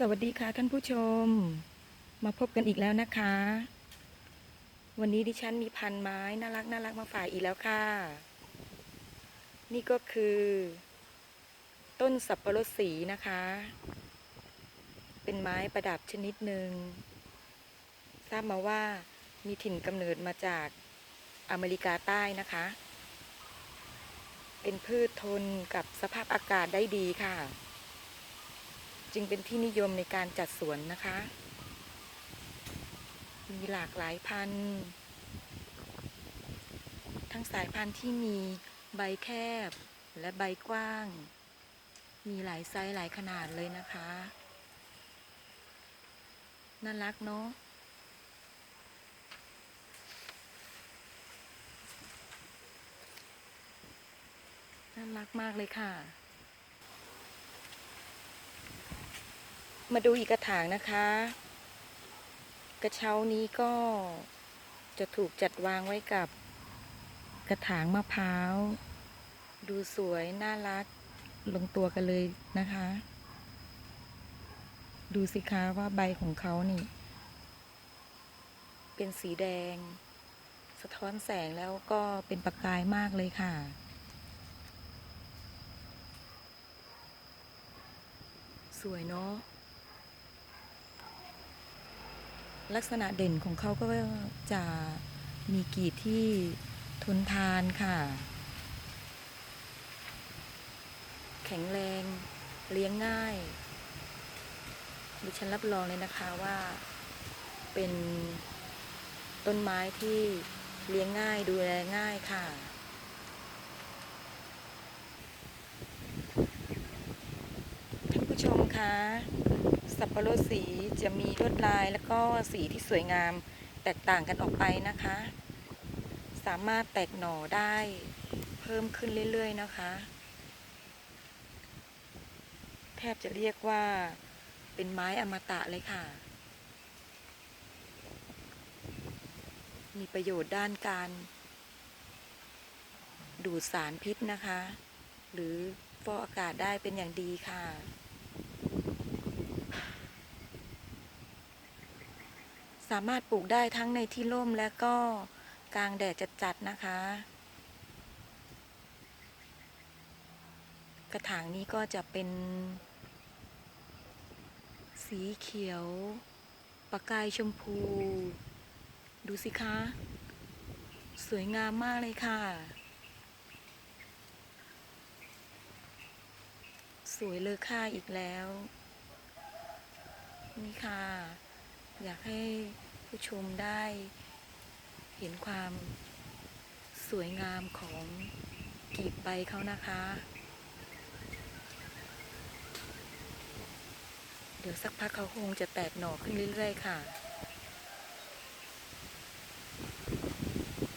สวัสดีค่ะท่านผู้ชม มาพบกันอีกแล้วนะคะ วันนี้ดิฉันมีพันไม้น่ารักน่ารักมาฝากอีกแล้วค่ะ นี่ก็คือ ต้นสับปะรดสีนะคะ เป็นไม้ประดับชนิดหนึ่งทราบมาว่ามีถิ่นกำเนิดมาจากอเมริกาใต้นะคะ เป็นพืชทนกับสภาพอากาศได้ดีค่ะ จึงเป็นที่นิยมในการจัดสวนนะคะ มีหลากหลายพันธุ์ทั้งสายพันธุ์ที่มีใบแคบและใบกว้าง มีหลายไซส์หลายขนาดเลยนะคะ น่ารักเนาะน่ารักมากเลยค่ะ มาดูอีกกระถางนะคะ กระเช้านี้ก็จะถูกจัดวางไว้กับกระถางมะพร้าว ดูสวย น่ารัก ลงตัวกันเลยนะคะ ดูสิคะว่าใบของเขานี่ เป็นสีแดง สะท้อนแสงแล้วก็เป็นประกายมากเลยค่ะสวยเนาะ ลักษณะเด่นของเขาก็จะมีกีดที่ทนทานค่ะ แข็งแรง เลี้ยงง่าย ดิฉันรับรองเลยนะคะว่าเป็นต้นไม้ที่เลี้ยงง่ายดูแลง่ายค่ะ ท่านผู้ ชมคะ สับปะรดสีจะมีลวดลายแล้วก็สีที่สวยงามแตกต่างกันออกไปนะคะ สามารถแตกหน่อได้เพิ่มขึ้นเรื่อยๆนะคะ แทบจะเรียกว่าเป็นไม้อมตะเลยค่ะ มีประโยชน์ด้านการ ดูดสารพิษนะคะ หรือฟอกอากาศได้เป็นอย่างดีค่ะ สามารถปลูกได้ทั้งในที่ร่มและก็กลางแดดจัดๆนะคะ กระถางนี้ก็จะเป็น สีเขียว ประกายชมพู ดูสิคะ สวยงามมากเลยค่ะ สวยเลอค่าอีกแล้ว นี่ค่ะ อยากให้ผู้ชมได้เห็นความสวยงามของกีบใบเขานะคะ เดี๋ยวสักพักเขาคงจะแตกหน่อขึ้นเรื่อยๆค่ะ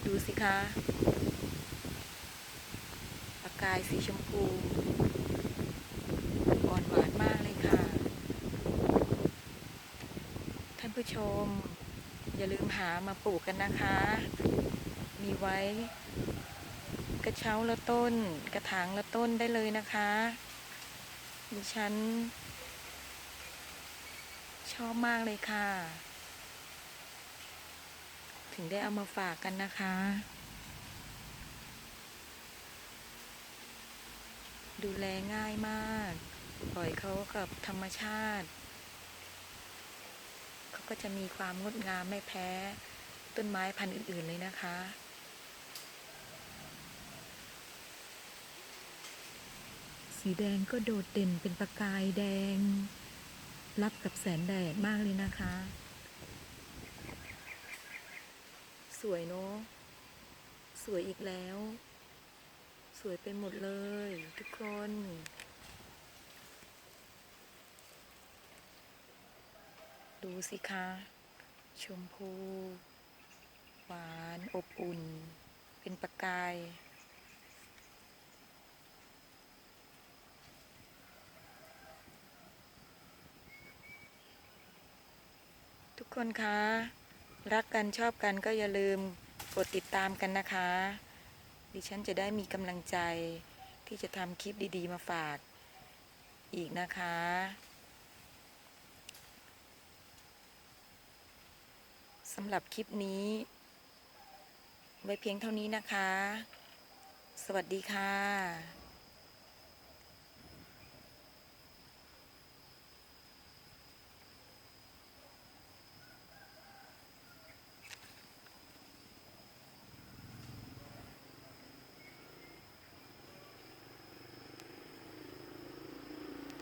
ดูสิคะประกายสีชมพู อ่อนหวานมากเลยค่ะ ท่านผู้ ชม อย่าลืมหามาปลูกกันนะคะ มีไว้ กระเช้าละต้น กระถางละต้นได้เลยนะคะดิฉัน ชอบมากเลยค่ะ ถึงได้เอามาฝากกันนะคะ ดูแลง่ายมาก ปล่อยเขากับธรรมชาติ ก็จะมีความงดงามไม่แพ้ต้นไม้พันธุ์อื่น ๆเลยนะคะ สีแดงก็โดดเด่นเป็นประกายแดง รับกับแสงแดดมากเลยนะคะ สวยเนาะสวยอีกแล้ว สวยไปหมดเลยทุกคน ดู สิคะ ชมพู หวานอบอุ่น เป็นประกาย ทุกคนคะ รักกันชอบกันก็อย่าลืมกดติดตามกันนะคะ ดิฉันจะได้มีกำลังใจที่จะทำคลิปดีๆมาฝากอีกนะคะ สำหรับคลิปนี้ ไว้เพียงเท่านี้นะคะ สวัสดีค่ะ